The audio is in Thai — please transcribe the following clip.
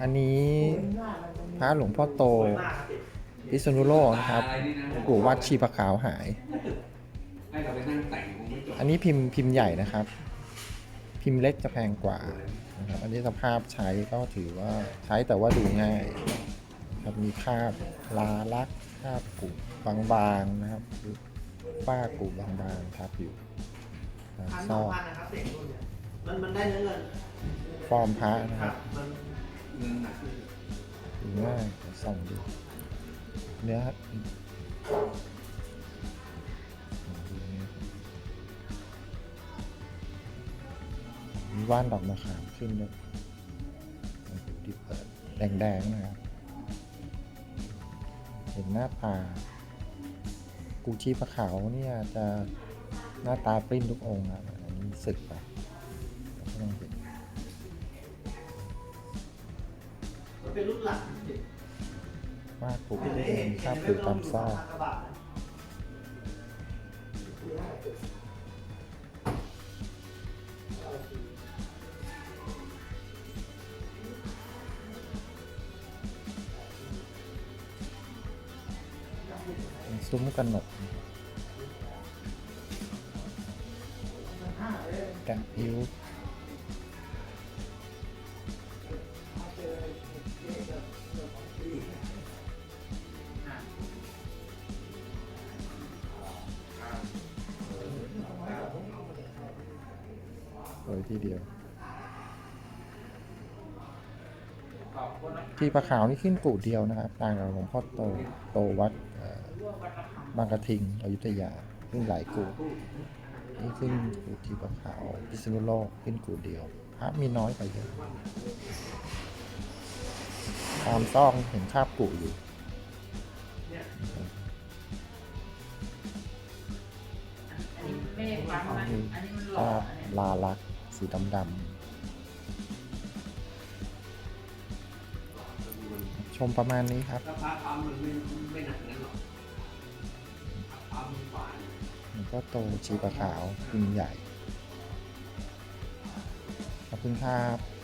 อันนี้พระหลวงพ่อโตพิษณุโลกนะครับหลวงปู่วัดชีพขาวหายให้เราไปนั่งแต่งคงไม่จบอันนี้พิมพ์พิมพ์ใหญ่นะครับ พิมพ์เล็กจะแพงกว่านะครับอันนี้สภาพใช้ก็ถือว่าใช้แต่ว่าดูง่ายครับมีคราบลาลักคราบกุบางๆนะครับหรือฝ้ากุบางๆทับอยู่ตามพันซสอองกพันนะครับเด็กรุ่นเนี่ยมันมันได้เนื้อเงินฟอร์มพระนะคครัรับ ดูง่ายส่องดูเนื้อมีว่านดอกมะขามขึ้นด้วยที่เปิดแดงๆนะครับ เห็นหน้าตากูชีพระขาวเนี่ยจะหน้าตาปริ้นทุกองค์นะอันนี้สึกไปต้องเห็น เป็นรุ่นหลังเด็กว่ากูเห็นไหมเป็เห็นนคราบเห็กูนไหมตามซอกกระบะนะซุ้มกันหนกแกะผิว สวยทีเดียว ที่ประขาวนี่ขึ้นกู่เดียวนะครับต่างกับหลวงพ่อโตโตวัดเอ่อบางกระทิงอยุธยาขึ้นหลายกู่นี่ขึ้นกู่ที่ประขาวพิษณุโลกขึ้นกู่เดียวพระมีน้อยกว่าเยอะตามซอกเห็นคราบกู่อยู่อันนี้ไม่ได้ฟังนะอันนี้มันหคล่อราบอันนี้ลาลักษณ์ สีดำดำๆชมประมาณนี้ครับมันก็โตชีปะขาวพิมใหญ่ ขอบคุณครับ